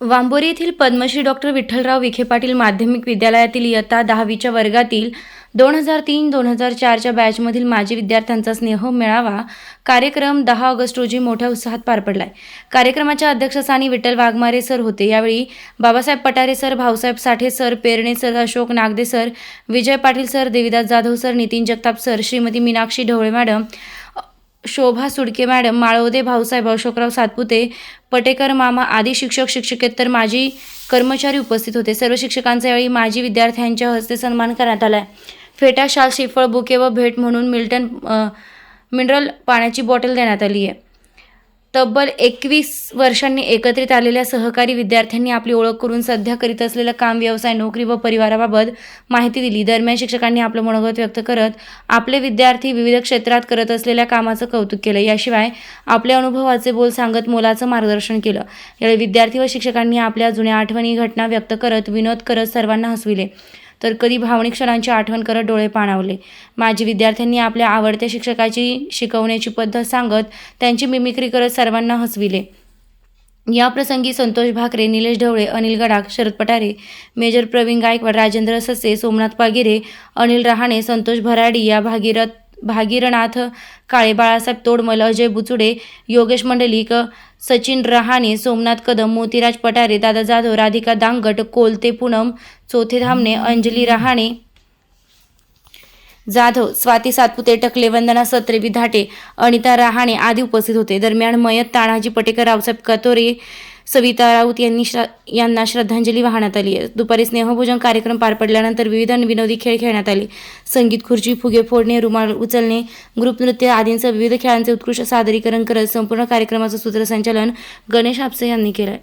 वांबोरी येथील पद्मश्री डॉक्टर विठ्ठलराव विखे पाटील माध्यमिक विद्यालयातील इयत्ता दहावीच्या वर्गातील दोन हजार तीन दोन हजार चारच्या बॅचमधील माजी विद्यार्थ्यांचा स्नेह मेळावा कार्यक्रम दहा ऑगस्ट रोजी मोठ्या उत्साहात पार पडलाय. कार्यक्रमाच्या अध्यक्षस्थानी विठ्ठल वाघमारे सर होते. यावेळी Babasaheb Pathare sir Bhausaheb Sathe sir Perane sir Ashok Nagde sir Vijay Patil sir Devidas Jadhav sir Nitin Jagtap sir Shrimati Meenakshi Dhawale madam Shobha Sudke madam Malwade Bhausaheb Ashokrao Satpute Patekar मामा आदी शिक्षक शिक्षकेतर माजी कर्मचारी उपस्थित होते. सर्व शिक्षकांचा यावेळी माजी विद्यार्थ्यांच्या हस्ते सन्मान करण्यात आला आहे फेटा शाल श्रीफळ बुके व भेट म्हणून मिल्टन मिनरल पाण्याची बॉटल देण्यात आली आहे तब्बल एकवीस वर्षांनी एकत्रित आलेल्या सहकारी विद्यार्थ्यांनी आपली ओळख करून सध्या करीत असलेलं काम व्यवसाय नोकरी व परिवाराबाबत माहिती दिली. दरम्यान शिक्षकांनी आपलं मनोगत व्यक्त करत आपले विद्यार्थी विविध क्षेत्रात करत असलेल्या कामाचं कौतुक केलं. याशिवाय आपल्या अनुभवाचे बोल सांगत मोलाचं मार्गदर्शन केलं. यावेळी विद्यार्थी व शिक्षकांनी आपल्या जुन्या आठवणी घटना व्यक्त करत विनोद करत सर्वांना हसविले. तर कधी भावनिक क्षणांची आठवण करत डोळे पाणावले. माजी विद्यार्थ्यांनी आपल्या आवडत्या शिक्षकाची शिकवण्याची पद्धत सांगत त्यांची मिमिक्री करत सर्वांना हसविले. या प्रसंगी संतोष भाकरे निलेश ढवळे अनिल गडाख शरद पठारे मेजर प्रवीण गायकवाड राजेंद्र ससे सोमनाथ पागिरे अनिल रहाणे संतोष भराडी या भागीरथ भागीरनाथ काळे बाळासाहेब तोडमल अजय बुचुडे योगेश मंडलिक सचिन रहाणे सोमनाथ कदम मोतीराज पठारे दादा जाधव राधिका दांगट कोलते पूनम चोथे धामणे अंजली रहाणे जाधव स्वाती सातपुते टकले वंदना सत्रे विधाटे अनिता रहाणे आदी उपस्थित होते. दरम्यान मयत तानाजी पटेकर रावसाहेब कतोरे सविता राऊत यांनी श्र यांना श्रद्धांजली वाहण्यात आली. आहे दुपारी स्नेहभोजन कार्यक्रम पार पडल्यानंतर विविध विनोदी खेळ खेळण्यात आले. संगीत खुर्ची फुगे फोडणे रुमाल उचलणे ग्रुप नृत्य आदींसह विविध खेळांचे उत्कृष्ट सादरीकरण करत संपूर्ण कार्यक्रमाचं सूत्रसंचालन गणेश आपसे यांनी केलं.